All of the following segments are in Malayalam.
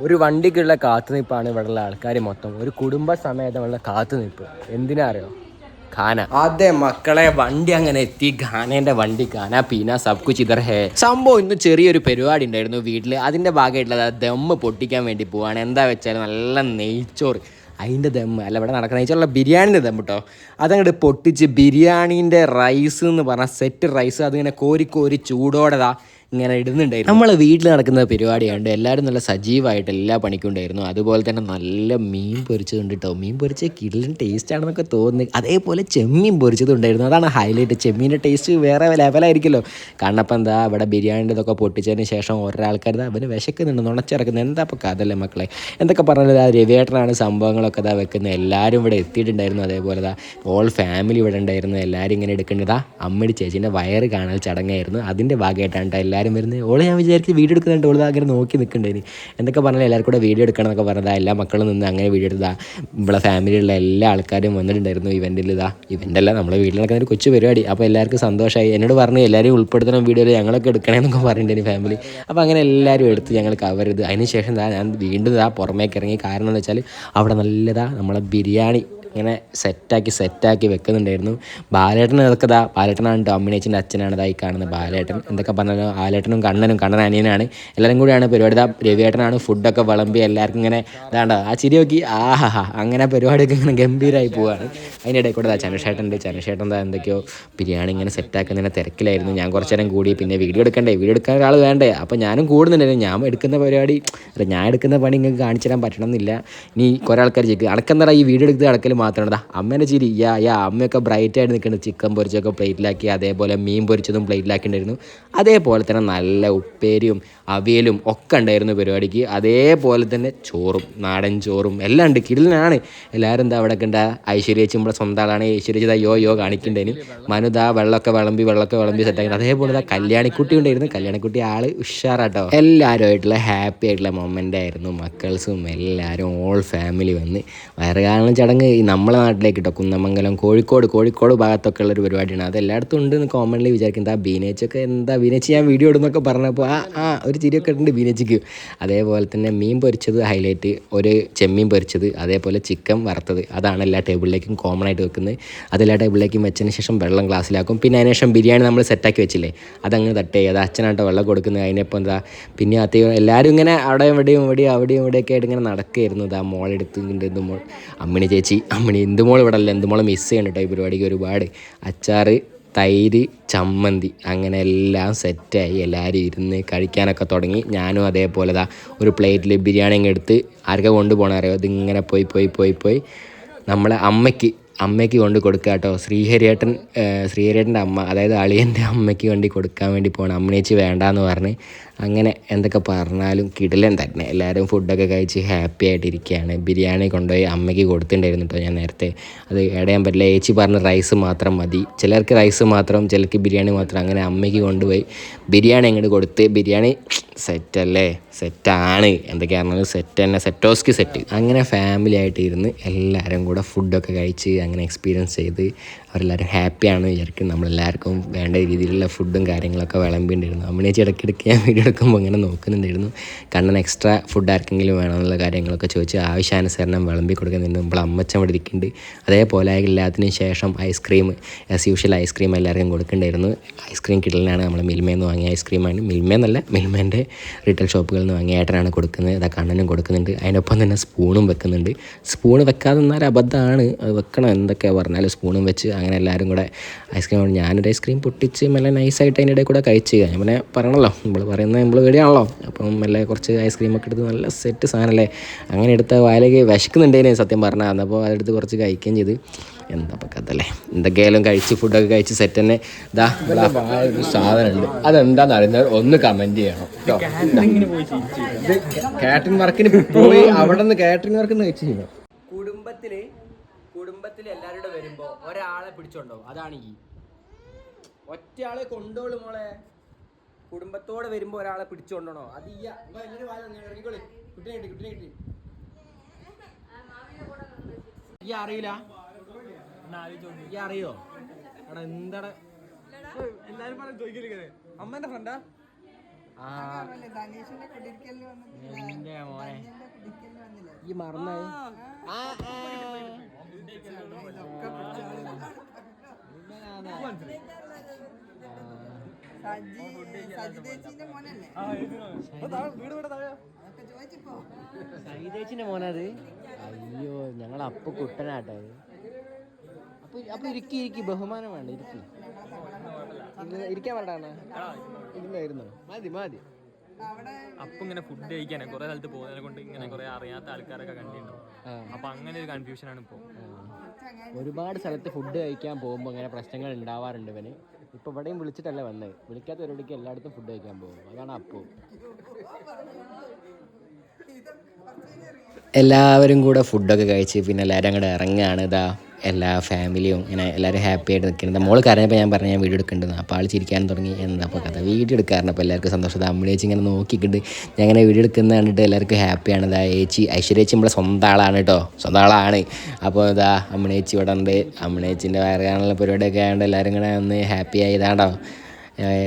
ഒരു വണ്ടിക്കുള്ള കാത്തുനിപ്പാണ് ഇവിടെയുള്ള ആൾക്കാർ മൊത്തം. ഒരു കുടുംബ സമേതമുള്ള കാത്തുനിപ്പ്. എന്തിനാ അറിയോ? ഖാന. അതെ മക്കളെ വണ്ടി അങ്ങനെ എത്തി. ഖാനേന്റെ വണ്ടി ഖാന പീന സബ് കുച്ച് ഇതർ ഹേ. സംഭവം ഇന്ന് ചെറിയൊരു പരിപാടി ഉണ്ടായിരുന്നു വീട്ടിൽ അതിന്റെ ഭാഗമായിട്ടുള്ളത് ദമ്മ പൊട്ടിക്കാൻ വേണ്ടി പോവാണ്. എന്താ വെച്ചാൽ നല്ല നെയ്ച്ചോറ്. അതിന്റെ ദമ്മ് അല്ല ഇവിടെ നടക്കുന്ന നെയ്ച്ചോറുള്ള ബിരിയാണിന്റെ ദം കേട്ടോ അതങ്ങോട്ട് പൊട്ടിച്ച് ബിരിയാണീന്റെ റൈസ് എന്ന് പറഞ്ഞാൽ സെറ്റ് റൈസ് അതിങ്ങനെ കോരി കോരി ചൂടോടെതാ ഇങ്ങനെ ഇടുന്നുണ്ടായിരുന്നു. നമ്മളെ വീട്ടിൽ നടക്കുന്ന പരിപാടിയാണ്ട് എല്ലാവരും നല്ല സജീവമായിട്ട് എല്ലാ പണിക്കും ഉണ്ടായിരുന്നു. അതുപോലെ തന്നെ നല്ല മീൻ പൊരിച്ചതുണ്ട് കേട്ടോ മീൻ പൊരിച്ച കിടലിന് ടേസ്റ്റ് ആണെന്നൊക്കെ തോന്നുന്നു. അതേപോലെ ചെമ്മീൻ പൊരിച്ചതുണ്ടായിരുന്നു അതാണ് ഹൈലൈറ്റ് ചെമ്മീന്റെ ടേസ്റ്റ് വേറെ ലെവലായിരിക്കുമല്ലോ കാരണം അപ്പം എന്താ ഇവിടെ ബിരിയാണിന്റെ ഇതൊക്കെ പൊട്ടിച്ചതിന് ശേഷം ഒരാൾക്കാർ അവന് വിശക്കുന്നുണ്ട് നുണച്ചിറക്കുന്നത് എന്താ അപ്പോൾ കഥല്ലേ മക്കളെ? എന്തൊക്കെ പറഞ്ഞാൽ ആ രവിയേട്ടനാണ് സംഭവങ്ങളൊക്കെ ഇതാ വെക്കുന്നത്. എല്ലാവരും ഇവിടെ എത്തിയിട്ടുണ്ടായിരുന്നു അതേപോലെ ദാ. ഓൾ ഫാമിലി ഇവിടെ ഉണ്ടായിരുന്നു. എല്ലാവരും ഇങ്ങനെ എടുക്കേണ്ടതാ അമ്മയുടെ ചേച്ചീന്റെ വയറ് കാണൽ ചടങ്ങായിരുന്നു. അതിന്റെ ഭാഗമായിട്ടാണ് ട്ടോ എല്ലാവരും വരുന്നത് ഓളെ ഞാൻ വിചാരിച്ച് വീഡിയോ എടുക്കുന്നുണ്ട്. ഓൾ അങ്ങനെ നോക്കി നിൽക്കണ്ടേന് എന്തൊക്കെ പറഞ്ഞാൽ എല്ലാവർക്കും കൂടെ വീഡിയോ എടുക്കണം എന്നൊക്കെ പറഞ്ഞതാ. എല്ലാ മക്കളും നിന്ന് അങ്ങനെ വീഡിയോ എടുത്തതാ. ഇവിടെ ഫാമിലിയുള്ള എല്ലാ ആൾക്കാരും വന്നിട്ടുണ്ടായിരുന്നു ഇവന്റിൽ ഇതാ ഇവന്റല്ല നമ്മളെ വീട്ടിൽ നടക്കുന്ന ഒരു കൊച്ചു പരിപാടി. അപ്പോൾ എല്ലാവർക്കും സന്തോഷമായി എന്നോട് പറഞ്ഞു എല്ലാവരും ഉൾപ്പെടുത്തണം വീഡിയോയിൽ ഞങ്ങളൊക്കെ എടുക്കണമെന്നൊക്കെ പറഞ്ഞിട്ടുണ്ട് ഫാമിലി അപ്പോൾ അങ്ങനെ എല്ലാവരും എടുത്ത് ഞങ്ങൾ കവർ ചെയ്ത്. അതിന് ശേഷം ഞാൻ വീണ്ടും ഇതാ പുറമേക്ക് ഇറങ്ങി. കാരണം എന്ന് വെച്ചാൽ അവിടെ നല്ലതാ നമ്മളെ ബിരിയാണി ഇങ്ങനെ സെറ്റാക്കി സെറ്റാക്കി വെക്കുന്നുണ്ടായിരുന്നു. ബാലേട്ടൻ ഇതൊക്കെ ദാ ബാലേട്ടനാണ് ഡോമിനേച്ചിന്റെ അച്ഛനാണ് കാണുന്നത് ബാലേട്ടൻ. എന്തൊക്കെ പറഞ്ഞാലും ആലേട്ടനും കണ്ണനും കണ്ണൻ അനിയനാണ്. എല്ലാവരും കൂടിയാണ് പരിപാടി ദാ രവിയേട്ടനാണ് ഫുഡൊക്കെ വിളമ്പി എല്ലാവർക്കും ഇങ്ങനെ ഇതാണ്ടോ ആ ചിരി നോക്കി ആഹാ അങ്ങനെ പരിപാടിയൊക്കെ ഇങ്ങനെ ഗംഭീരമായി പോവാണ്. അതിന്റെ ഇടയിൽ കൂടെ ദാ ചനശേട്ടന്റെ ചനശേട്ടൻ എന്താ എന്തൊക്കെയോ ബിരിയാണി ഇങ്ങനെ സെറ്റാക്കുന്നതിന് തിരക്കിലായിരുന്നു. ഞാൻ കുറച്ച് നേരം കൂടി പിന്നെ വീഡിയോ എടുക്കണ്ടേ? വീഡിയോ എടുക്കാൻ ഒരാൾ വേണ്ടേ? അപ്പോൾ ഞാനും കൂടുന്നുണ്ടായിരുന്നു. ഞാൻ എടുക്കുന്ന പരിപാടി അല്ല ഞാൻ എടുക്കുന്ന പണി നിങ്ങൾക്ക് കാണിച്ചു തരാൻ പറ്റണമെന്നില്ല. ഇനി കുറേ ആൾക്കാർ ചോദിക്കും അടക്കെന്താ ഈ വീഡിയോ എടുത്ത് അടക്കൽ മാത്രമാണ് അമ്മേന്റെ ചിരി യാ യാ അമ്മയൊക്കെ ബ്രൈറ്റായിട്ട് നിൽക്കുന്നത് ചിക്കൻ പൊരിച്ചൊക്കെ പ്ലേറ്റിലാക്കി അതേപോലെ മീൻ പൊരിച്ചതും പ്ലേറ്റിലാക്കി ഉണ്ടായിരുന്നു അതേപോലെ തന്നെ നല്ല ഉപ്പേരിയും അവിയലും ഒക്കെ ഉണ്ടായിരുന്നു പരിപാടിക്ക്. അതേപോലെ തന്നെ ചോറും നാടൻ ചോറും എല്ലാം ഉണ്ട്. കിടിലനാണ്. എല്ലാവരും എന്താ അവിടെ കണ്ട? ഐശ്വര്യ നമ്മുടെ സ്വന്തം ആളാണ്. ഐശ്വര്യ ദാ യോ യോ കാണിക്കണ്ടേനും മനുദാ വെള്ളമൊക്കെ വിളമ്പി വെള്ളമൊക്കെ വിളമ്പി സെറ്റാക്കി അതേപോലെ ദാ കല്യാണിക്കുട്ടി ഉണ്ടായിരുന്നു. കല്യാണിക്കുട്ടി ആൾ ഉഷാറാട്ടോ. എല്ലാവരുമായിട്ടുള്ള ഹാപ്പി ആയിട്ടുള്ള മൊമെന്റ് ആയിരുന്നു. മക്കൾസും എല്ലാവരും ഓൾ ഫാമിലി വന്ന് വയറുകാലം ചടങ്ങ്. നമ്മളെ നാട്ടിലേക്ക് കേട്ടോ കുന്നമംഗലം കോഴിക്കോട് കോഴിക്കോട് ഭാഗത്തൊക്കെ ഉള്ള ഒരു പരിപാടിയാണ്. അത് എല്ലായിടത്തും ഉണ്ട് എന്ന് കോമൺലി വിചാരിക്കും എന്താ ബീനേച്ചൊക്കെ എന്താ ബീനേച്ച് ഞാൻ വീഡിയോ ഇടുന്നൊക്കെ പറഞ്ഞപ്പോൾ ആ ആ ഒരു ചിരിയൊക്കെ ഉണ്ട് ബീനേച്ചിക്ക്. അതേപോലെ തന്നെ മീൻ പൊരിച്ചത് ഹൈലൈറ്റ് ഒരു ചെമ്മീൻ പൊരിച്ചത് അതേപോലെ ചിക്കൻ വറുത്തത്. അതാണ് എല്ലാ ടേബിളിലേക്കും കോമൺ ആയിട്ട് വെക്കുന്നത്. അതെല്ലാ ടേബിളിലേക്കും വെച്ചതിന് ശേഷം വെള്ളം ഗ്ലാസ്സിലാക്കും പിന്നെ അതിന് ശേഷം ബിരിയാണി നമ്മൾ സെറ്റാക്കി വെച്ചില്ലേ? അതങ്ങ് തട്ടേ അത് അച്ഛനാട്ടോ വെള്ളം കൊടുക്കുന്നത്. അതിനിപ്പോൾ എന്താ പിന്നെ അത് എല്ലാവരും ഇങ്ങനെ അവിടെ ഇവിടെയും ഇവിടെയും അവിടെയും ഇവിടെയൊക്കെ ആയിട്ട് ഇങ്ങനെ നടക്കുകയായിരുന്നു. ഇതാ മോളെടുത്തുണ്ട് മോൾ അമ്മിണി ചേച്ചി. അമ്മിണി എന്തുമോൾ ഇവിടെ അല്ല? എന്തുമോളെ മിസ് ചെയ്യണം കേട്ടോ ഈ പരിപാടിക്ക് ഒരുപാട്. അച്ചാറ് തൈര് ചമ്മന്തി അങ്ങനെ എല്ലാം സെറ്റായി എല്ലാവരും ഇരുന്ന് കഴിക്കാനൊക്കെ തുടങ്ങി. ഞാനും അതേപോലെ ദാ ഒരു പ്ലേറ്റിൽ ബിരിയാണി അങ്ങ് എടുത്ത് ആർക്കെ കൊണ്ടുപോകണം അറിയോ? ഇതിങ്ങനെ പോയി പോയി പോയി പോയി. നമ്മളെ അമ്മയ്ക്ക് അമ്മയ്ക്ക് കൊണ്ട് കൊടുക്കുക കേട്ടോ ശ്രീഹരിയേട്ടൻ ശ്രീഹരിയേട്ടന്റെ അമ്മ അതായത് അളിയന്റെ അമ്മയ്ക്ക് വേണ്ടി കൊടുക്കാൻ വേണ്ടി പോകണം അമ്മേച്ചി വേണ്ടാന്ന് പറഞ്ഞ് അങ്ങനെ എന്തൊക്കെ പറഞ്ഞാലും കിടിലൻ തന്നെ. എല്ലാവരും ഫുഡൊക്കെ കഴിച്ച് ഹാപ്പി ആയിട്ടിരിക്കുകയാണ്. ബിരിയാണി കൊണ്ടുപോയി അമ്മയ്ക്ക് കൊടുത്തിട്ടുണ്ടായിരുന്നു കേട്ടോ ഞാൻ നേരത്തെ. അത് ഇടയാൻ പറ്റില്ല. ഏച്ചി പറഞ്ഞ റൈസ് മാത്രം മതി. ചിലർക്ക് റൈസ് മാത്രം ചിലർക്ക് ബിരിയാണി മാത്രം. അങ്ങനെ അമ്മയ്ക്ക് കൊണ്ടുപോയി ബിരിയാണി അങ്ങോട്ട് കൊടുത്ത് ബിരിയാണി സെറ്റല്ലേ സെറ്റാണ് എന്തൊക്കെ പറഞ്ഞാലും സെറ്റ് തന്നെ. സെറ്റോസ്കി സെറ്റ് അങ്ങനെ ഫാമിലി ആയിട്ട് ഇരുന്ന് എല്ലാവരും കൂടെ ഫുഡൊക്കെ കഴിച്ച് അങ്ങനെ എക്സ്പീരിയൻസ് ചെയ്ത് അവരെല്ലാവരും ഹാപ്പിയാണ് വിചാരിക്കും. നമ്മളെല്ലാവർക്കും വേണ്ട രീതിയിലുള്ള ഫുഡും കാര്യങ്ങളൊക്കെ വിളമ്പിണ്ടായിരുന്നു ഇടയ്ക്ക് ഇടയ്ക്കിടയ്ക്ക് ഞാൻ വീഡിയോ എടുക്കുമ്പോൾ അങ്ങനെ നോക്കുന്നുണ്ടായിരുന്നു. കണ്ണൻ എക്സ്ട്രാ ഫുഡ് ആർക്കെങ്കിലും വേണമെന്നുള്ള കാര്യങ്ങളൊക്കെ ചോദിച്ച് ആവശ്യാനുസരണം വിളമ്പി കൊടുക്കുന്നുണ്ട് നമ്മൾ അമ്മച്ചൻ ഇവിടെ ഇരിക്കുന്നുണ്ട്. അതേപോലെ എല്ലാത്തിനും ശേഷം ഐസ്ക്രീം ആസ് യൂഷ്വൽ ഐസ്ക്രീം എല്ലാവർക്കും കൊടുക്കുന്നുണ്ടായിരുന്നു. ഐസ്ക്രീം കിട്ടലിനാണ് നമ്മൾ മിൽമയിൽ നിന്ന് വാങ്ങിയ ഐസ്ക്രീമാണ് മിൽമയെന്നല്ല മിൽമേന്റെ റീറ്റെയിൽ ഷോപ്പുകളിൽ നിന്ന് വാങ്ങിയ ഏട്ടനാണ് കൊടുക്കുന്നത്. അതാ കണ്ണനും കൊടുക്കുന്നുണ്ട്. അതിനൊപ്പം തന്നെ സ്പൂണും വെക്കുന്നുണ്ട്. സ്പൂൺ വെക്കാതെ നിന്നാൽ അബദ്ധമാണ്. അത് വെക്കണം. എന്തൊക്കെയാണ് പറഞ്ഞാൽ സ്പൂണും വെച്ച് അങ്ങനെ എല്ലാവരും കൂടെ ഐസ്ക്രീം ഞാനൊരു ഐസ്ക്രീം പൊട്ടിച്ച് മെല്ലെ നൈസായിട്ട് അതിന്റെ ഇടയിൽ കൂടെ കഴിച്ച്. ഞാൻ പിന്നെ പറയണല്ലോ നമ്മൾ പറയുന്നത് നമ്മൾ വീടിയാണല്ലോ അപ്പം മെല്ലെ കുറച്ച് ഐസ്ക്രീം ഒക്കെ എടുത്ത് നല്ല സെറ്റ് സാധനമല്ലേ? അങ്ങനെ എടുത്ത വായിലേക്ക് വിശക്കുന്നുണ്ടേനെ സത്യം പറഞ്ഞാൽ അപ്പോൾ അതെടുത്ത് കുറച്ച് കഴിക്കുകയും ചെയ്ത്. എന്താ കഥല്ലേ എന്തൊക്കെയായാലും കഴിച്ച് ഫുഡൊക്കെ കഴിച്ച് സെറ്റ് തന്നെ. ഇതാ സാധനമുണ്ട്. അതെന്താന്ന് അറിയുന്നത് ഒന്ന് കമന്റ് ചെയ്യണം കാറ്ററിംഗ് വർക്കിന് പോയി അവിടെ നിന്ന് കാറ്ററിംഗ് വർക്കിന് കഴിച്ചു കുടുംബത്തിൽ കുടുംബത്തിൽ എല്ലാവരുടെ വരുമ്പോ ഒരാളെ പിടിച്ചോണ്ടോ? അതാണ് ഈ. ഒറ്റയാളെ കൊണ്ടോളൂ മോളെ. കുടുംബത്തോടെ വരുമ്പോ ഒരാളെ പിടിച്ചോണ്ടോ അത് ഈ ഇറങ്ങിക്കോളി. കുട്ടിനെ കിട്ടി കുട്ടിനെ കിട്ടി. ഈ അറിയില്ല? ഈ അറിയോ? എടാ എന്താടാ? എല്ലാരും പറഞ്ഞു ചോദിക്കൽ അമ്മന്റെ ഫ്രണ്ടാ ആ? മറന്നായി മോനെ. ഈ സൈതേച്ചിന്റെ മോനത്? അയ്യോ ഞങ്ങൾ അപ്പൊ കുട്ടനാട്ടോ അപ്പൊ അപ്പൊ ഇരിക്കി ഇരിക്കി. ബഹുമാനം വേണ്ട ഇരിക്കി. ഇരിക്കാൻ വേണ്ടാണ് ഇരുന്നായിരുന്നോ? മതി മതി. അപ്പൊ ഇങ്ങനെ ഫുഡ് കഴിക്കാനെ കുറെ സ്ഥലത്ത് പോകുന്നതിനെ കൊണ്ട് ഇങ്ങനെ കുറെ അറിയാത്ത ആൾക്കാരൊക്കെ കണ്ടിട്ടുണ്ടാവും. അപ്പൊ അങ്ങനെ ഒരു കൺഫ്യൂഷൻ ആണ് ഇപ്പൊ. ഒരുപാട് സ്ഥലത്ത് ഫുഡ് കഴിക്കാൻ പോകുമ്പോൾ ഇങ്ങനെ പ്രശ്നങ്ങൾ ഉണ്ടാവാറുണ്ട് ഇവന്. ഇപ്പൊ ഇവിടെയും വിളിച്ചിട്ടല്ല വന്നത് വിളിക്കാത്ത പരിപാടിക്ക് എല്ലായിടത്തും ഫുഡ് കഴിക്കാൻ പോകും. അതാണ് അപ്പു. എല്ലാവരും കൂടെ ഫുഡൊക്കെ കഴിച്ച് പിന്നെ എല്ലാവരും അങ്ങോട്ട് ഇറങ്ങുകയാണ് ഇതാ. എല്ലാ ഫാമിലിയും ഇങ്ങനെ എല്ലാവരും ഹാപ്പി ആയിട്ട് നിൽക്കുന്നത് മോൾ കരഞ്ഞപ്പോൾ ഞാൻ പറഞ്ഞു ഞാൻ വീഡിയോ എടുക്കേണ്ടത് അപ്പോൾ ആൾ ചിരിക്കാൻ തുടങ്ങി. എന്താ അപ്പോൾ കഥ? വീഡിയോ എടുക്കാറുണ്ട്. അപ്പോൾ എല്ലാവർക്കും സന്തോഷം അമ്മേച്ചി ഇങ്ങനെ നോക്കിക്കിട്ട് ഞാൻ ഇങ്ങനെ വീഡിയോ എടുക്കുന്നത് കണ്ടിട്ട് എല്ലാവർക്കും ഹാപ്പിയാണ് ഇതാ ഏച്ചി ഐശ്വര്യേച്ചി നമ്മളെ സ്വന്തം ആളാണ് കേട്ടോ. സ്വന്തം ആളാണ്. അപ്പോൾ ഇതാ അമ്മണേച്ചി ഇവിടെ ഉണ്ട്. അമ്മണേച്ചിന്റെ വയറുകാണുള്ള പരിപാടിയൊക്കെ ആയതുകൊണ്ട് എല്ലാവരും ഇങ്ങനെ ഒന്ന് ഹാപ്പി ആയതാണ്ടോ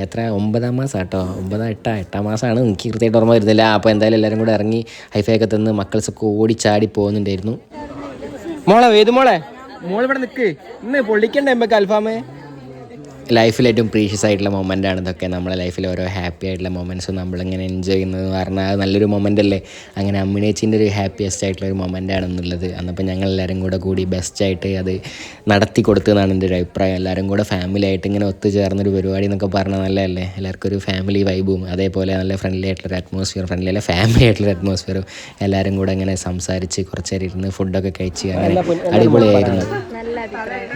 എത്ര? ഒമ്പതാം മാസം കേട്ടോ ഒമ്പതാം എട്ടാ എട്ടാം മാസമാണ് എനിക്ക് കൃത്യമായിട്ട് ഓർമ്മ വരുന്നില്ല. അപ്പോൾ എന്തായാലും എല്ലാവരും കൂടെ ഇറങ്ങി ഹൈഫൈ ഒക്കെ തന്ന് മക്കൾസൊക്കെ ഓടിച്ചാടി പോകുന്നുണ്ടായിരുന്നു. മോളെ ഏത് മോളെ? മോൾ നിക്ക്. ഇന്ന് പൊള്ളിക്കണ്ടേ എമ്പക്ക് അൽഫാമേ. ലൈഫിൽ ഏറ്റവും പ്രീഷ്യസ് ആയിട്ടുള്ള മൊമെന്റ് ആണ്. ഇതൊക്കെ നമ്മളെ ലൈഫിൽ ഓരോ ഹാപ്പി ആയിട്ടുള്ള മൊമെന്റ്സ് നമ്മളിങ്ങനെ എൻജോയ് ചെയ്യുന്നത് പറഞ്ഞാൽ അത് നല്ലൊരു മൊമെന്റ് അല്ലേ? അങ്ങനെ അമ്മിനേച്ചിന്റെ ഒരു ഹാപ്പിയസ്റ്റ് ആയിട്ടുള്ള ഒരു മൊമെന്റ് ആണെന്നുള്ളത്. അന്നപ്പോൾ ഞങ്ങൾ എല്ലാവരും കൂടെ കൂടി ബെസ്റ്റായിട്ട് അത് നടത്തി കൊടുത്തു എന്നാണ് എന്റെ ഒരു അഭിപ്രായം. എല്ലാവരും കൂടെ ഫാമിലി ആയിട്ട് ഇങ്ങനെ ഒത്തുചേർന്നൊരു പരിപാടി എന്നൊക്കെ പറഞ്ഞാൽ നല്ലതല്ലേ? എല്ലാവർക്കും ഒരു ഫാമിലി വൈബും അതേപോലെ നല്ല ഫ്രണ്ട്ലി ആയിട്ടുള്ളൊരു അറ്റ്മോസ്ഫിയർ ഫ്രണ്ട്ലി അല്ല ഫാമിലി ആയിട്ടുള്ള അറ്റ്മോസ്ഫിയറും എല്ലാവരും കൂടെ ഇങ്ങനെ സംസാരിച്ച് കുറച്ചേരം ഇരുന്ന് ഫുഡൊക്കെ കഴിച്ച് അങ്ങനെ അടിപൊളിയായിരുന്നു.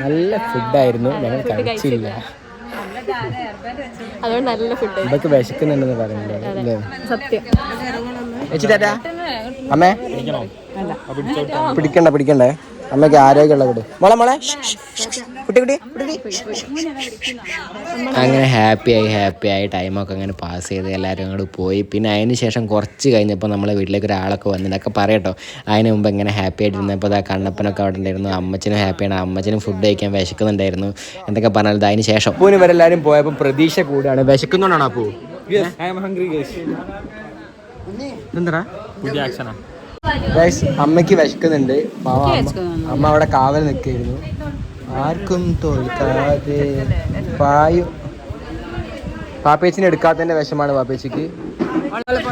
നല്ല ഫുഡായിരുന്നു. ഞങ്ങൾ കഴിച്ചില്ല. അതുകൊണ്ട് നല്ല ഫുഡ് ഇതൊക്കെ വിശക്കുന്നുണ്ടെന്ന് പറയുന്നില്ലേ സത്യം. അമ്മേ. പിടിക്കണ്ട പിടിക്കണ്ടേ. അമ്മയ്ക്ക് ആരോഗ്യമുള്ള വിട് മോളെ മോളെ. കുട്ടി കുട്ടി അങ്ങനെ ഹാപ്പി ആയി ഹാപ്പി ആയി. ടൈമൊക്കെ അങ്ങനെ പാസ് ചെയ്ത് എല്ലാവരും അങ്ങോട്ട് പോയി. പിന്നെ അതിന് ശേഷം കുറച്ച് കഴിഞ്ഞപ്പോൾ നമ്മളെ വീട്ടിലേക്ക് ഒരാളൊക്കെ വന്നിട്ടൊക്കെ പറയട്ടോ. അതിന് മുമ്പ് ഇങ്ങനെ ഹാപ്പി ആയിട്ടിരുന്നപ്പോൾ അതാ കണ്ണപ്പനൊക്കെ അവിടെ ഉണ്ടായിരുന്നു. അമ്മച്ചനും ഹാപ്പിയാണ് അമ്മച്ചനും ഫുഡ് കഴിക്കാൻ വിശക്കുന്നുണ്ടായിരുന്നു. എന്തൊക്കെ പറഞ്ഞാൽ അതിന് ശേഷം. പൂന് ഇവരെല്ലാവരും പോയപ്പോൾ പ്രതീക്ഷ കൂടാണ്. വിശക്കുന്നുണ്ടാണോ അപ്പൂ. എന്താ പുതിയ ആക്ഷനാ. ഗൈസ് അമ്മയ്ക്ക് വിശക്കുന്നുണ്ട്. അമ്മ. അവിടെ കാവൽ നിൽക്കായിരുന്നു ആർക്കും തോൽക്കാതെ പായു പാപ്പേച്ചിനെ എടുക്കാത്തതിന്റെ വിഷമാണ് പാപ്പേച്ചിക്ക്.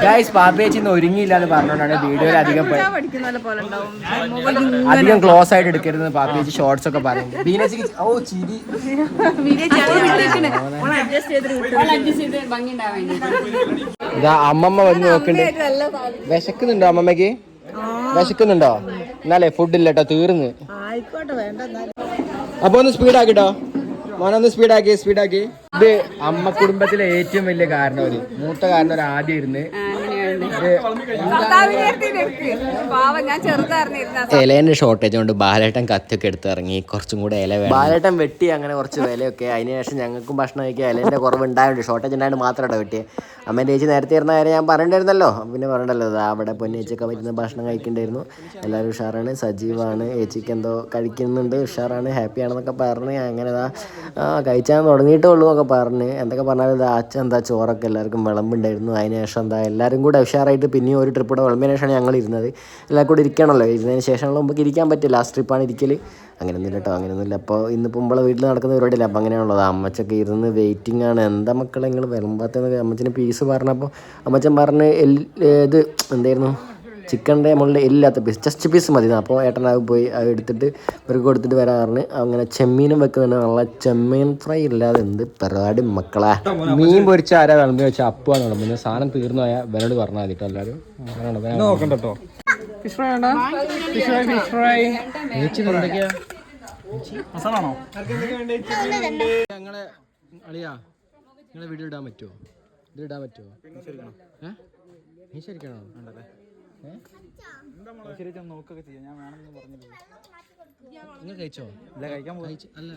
ഗൈസ് പാപ്പേച്ചി ഇന്ന് ഒരുങ്ങിയില്ല എന്ന് പറഞ്ഞുകൊണ്ടാണ് വീഡിയോയിൽ അധികം അധികം ക്ലോസ് ആയിട്ട് എടുക്കരുത് പാപ്പേച്ചി ഷോർട്സ് ഒക്കെ പറയുന്നത് ബീനച്ചിക്ക് ഓ ചിരി. ഇതാ അമ്മമ്മ വന്ന് നോക്കണ്ടേ. വിശക്കുന്നുണ്ടോ അമ്മമ്മക്ക് വിശക്കുന്നുണ്ടോ? എന്നാലേ ഫുഡ് ഇല്ലട്ടോ തീർന്ന്. ആയിക്കോട്ടെ തീർന്ന് അപ്പൊ ഒന്ന് സ്പീഡാക്കിട്ടോ മോനൊന്ന് സ്പീഡാക്കി സ്പീഡാക്കി ഇത് അമ്മ കുടുംബത്തിലെ ഏറ്റവും വലിയ കാരണം ഒരു മൂത്ത കാരണം ഒരു ആദ്യം ഇരുന്ന് ഇലേന്റെ ഷോർട്ടേജ് കൊണ്ട് ബാലേട്ടൻ കത്തിയൊക്കെ എടുത്ത് ഇറങ്ങി. കുറച്ചും കൂടെ ഇല വേണം. ബാലേട്ടൻ വെട്ടി അങ്ങനെ കുറച്ച് വിലയൊക്കെ. അതിന് ശേഷം ഞങ്ങൾക്കും ഭക്ഷണം കഴിക്കുക ഇലേന്റെ കുറവ് ഉണ്ടായതുകൊണ്ട് ഷോർട്ടേജ് ഉണ്ടായത് മാത്രമാണ് വെട്ടിയെ. അമ്മേന്റെ ചേച്ചി നേരത്തെ ഇരുന്ന കാര്യം ഞാൻ പറഞ്ഞിട്ടുണ്ടായിരുന്നല്ലോ. പിന്നെ പറഞ്ഞിട്ടല്ലോ ദാ അവിടെ പൊന്നേച്ചൊക്കെ പറ്റുന്ന ഭക്ഷണം കഴിക്കണ്ടായിരുന്നു. എല്ലാവരും ഉഷാറാണ്. സജീവാണ്. ചേച്ചിക്ക് എന്തോ കഴിക്കുന്നുണ്ട്. ഉഷാറാണ്. ഹാപ്പി ആണെന്നൊക്കെ പറഞ്ഞ് അങ്ങനെ കഴിച്ചാൽ തുടങ്ങിയിട്ടേ ഉള്ളൂ എന്നൊക്കെ പറഞ്ഞ്. എന്തൊക്കെ പറഞ്ഞാലും ഇതാ അച്ഛൻ എന്താ ചോറൊക്കെ എല്ലാവർക്കും വിളമ്പുണ്ടായിരുന്നു. അതിനുശേഷം എന്താ എല്ലാവരും കൂടെ ഉഷാറായിട്ട് പിന്നെയും ഒരു ട്രിപ്പ് കൂടെ വിളമ്പിന് ഞങ്ങൾ ഇരുന്നത് എല്ലാവർക്കും കൂടെ ഇരിക്കണമല്ലോ ഇരുന്നതിന് ശേഷമുള്ള നമുക്ക് ഇരിക്കാൻ പറ്റില്ല. ലാസ്റ്റ് ട്രിപ്പാണ് ഇരിക്കൽ അങ്ങനെയൊന്നും കേട്ടോ അങ്ങനെയൊന്നുമില്ല അപ്പോൾ ഇന്നിപ്പോൾ നമ്മളെ വീട്ടിൽ നടക്കുന്ന പരിപാടിയില്ല. അപ്പോൾ അങ്ങനെയാണുള്ളത് അമ്മച്ചൊക്കെ ഇരുന്ന് വെയിറ്റിംഗ് ആണ്. എന്താ മക്കളെ നിങ്ങൾ വരുമ്പോഴത്തേന്ന് അമ്മച്ചന് പീസ് പറഞ്ഞപ്പോൾ അമ്മച്ചൻ പറഞ്ഞ് എൽ ഇത് എന്തായിരുന്നു? ചിക്കന്റെ മുകളിൽ ഇല്ലാത്ത പീസ് ജസ്റ്റ് പീസ് മതി. അപ്പോൾ ഏട്ടൻ അത് പോയി അത് എടുത്തിട്ട് ഇവർക്ക് കൊടുത്തിട്ട് വരാറിന് അങ്ങനെ ചെമ്മീനും വെക്കുന്നുണ്ട് നല്ല ചെമ്മീൻ ഫ്രൈ ഇല്ലാതെ എന്ത് പരിപാടി മക്കളെ. മീൻ പൊരിച്ച ആരാ വിളമ്പി വെച്ചാൽ അപ്പുവാണ് വിളമ്പുന്നത് സാധനം തീർന്നു പോയാൽ ഇവരോട് പറഞ്ഞാൽ മതി കേട്ടോ എല്ലാവരും. നോക്കണ്ടോ ഫിഷ് ഫ്രൈ ഉണ്ടോ ഫിഷ് ഫ്രൈ ഫിഷ് ഫ്രൈ എന്തൊക്കെയാ? മസാലാണോ ഞങ്ങളെ അളിയാ നിങ്ങളെ വീഡിയോ ഇടാൻ പറ്റുമോ ഇത് ഇടാൻ പറ്റുമോ ഏ? നീ ശരിക്കണോ? ശരി നോക്കൊക്കെ ചെയ്യാം. ഞാൻ വേണമെന്ന് പറഞ്ഞില്ല? നിങ്ങൾ കഴിച്ചോ? ഇല്ല കഴിക്കാൻ കഴിച്ച് അല്ല.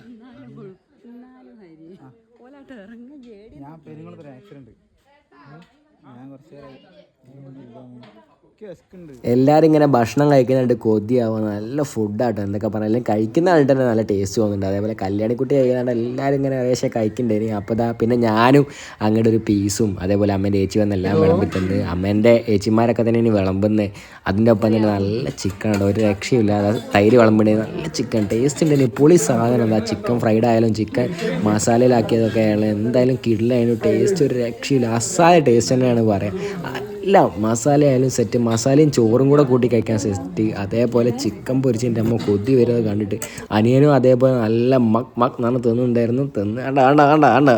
ഞാൻ പെരുങ്ങളൊരു ആക്സിഡന്റ് എല്ലാവരും ഇങ്ങനെ ഭക്ഷണം കഴിക്കുന്നുണ്ട് കൊതിയാവുക നല്ല ഫുഡാട്ടോ എന്തൊക്കെ പറഞ്ഞാലും. കഴിക്കുന്ന ആളുടെ തന്നെ നല്ല ടേസ്റ്റ് തോന്നുന്നുണ്ട്. അതേപോലെ കല്യാണിക്കുട്ടി കഴിക്കുന്നുണ്ട് എല്ലാവരും ഇങ്ങനെ ഏകദേശം കഴിക്കണ്ടായിരുന്നു അപ്പോൾ ഇതാ പിന്നെ ഞാനും അങ്ങോട്ട് ഒരു പീസും അതേപോലെ അമ്മേന്റെ ഏച്ചി വന്നെല്ലാം എല്ലാം വിളമ്പി തന്ന്. അമ്മേന്റെ ഏച്ചിമാരൊക്കെ തന്നെ ഇനി വിളമ്പുന്നത് അതിന്റെ ഒപ്പം തന്നെ നല്ല ചിക്കൻ ഉണ്ട്. ഒരു രക്ഷയില്ല അതായത് തൈര് വിളമ്പണേ നല്ല ചിക്കൻ ടേസ്റ്റ് ഉണ്ട്. ഇനി പുളി സാധനം എന്താ? ചിക്കൻ ഫ്രൈഡ് ആയാലും ചിക്കൻ മസാലയിലാക്കിയതൊക്കെ ആയാലും എന്തായാലും കിടിലായാലും ടേസ്റ്റ് ഒരു രക്ഷയില്ല അസായ ടേസ്റ്റ് തന്നെയാണ് പറയാം. അല്ല മസാല ആയാലും സെറ്റ് മസാലയും ചോറും കൂടെ കൂട്ടി കഴിക്കാൻ സെറ്റ് അതേപോലെ ചിക്കൻ പൊരിച്ചതിന്റെ അമ്മ കൊതി വരുന്നത് കണ്ടിട്ട് അനിയനും അതേപോലെ നല്ല മക് മക് എന്നാണ് തിന്നുണ്ടായിരുന്നു തിന്ന് ആണ്ട ആണ്ട ആണ്ട ആണ്ട.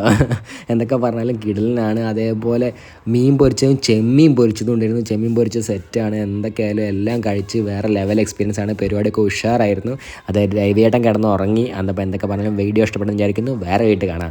എന്തൊക്കെ പറഞ്ഞാലും കിടലിനാണ്. അതേപോലെ മീൻ പൊരിച്ചതും ചെമ്മീൻ പൊരിച്ചതും ഉണ്ടായിരുന്നു. ചെമ്മീൻ പൊരിച്ച സെറ്റാണ് എന്തൊക്കെയായാലും എല്ലാം കഴിച്ച് വേറെ ലെവൽ എക്സ്പീരിയൻസ് ആണ്. പരിപാടിയൊക്കെ ഉഷാറായിരുന്നു. അതായത് രവിയേട്ടൻ കിടന്ന് ഉറങ്ങി അന്നപ്പോൾ എന്തൊക്കെ പറഞ്ഞാലും വീഡിയോ ഇഷ്ടപ്പെടുന്നു വിചാരിക്കുന്നു. വേറെ വീട്ടിൽ കാണാം.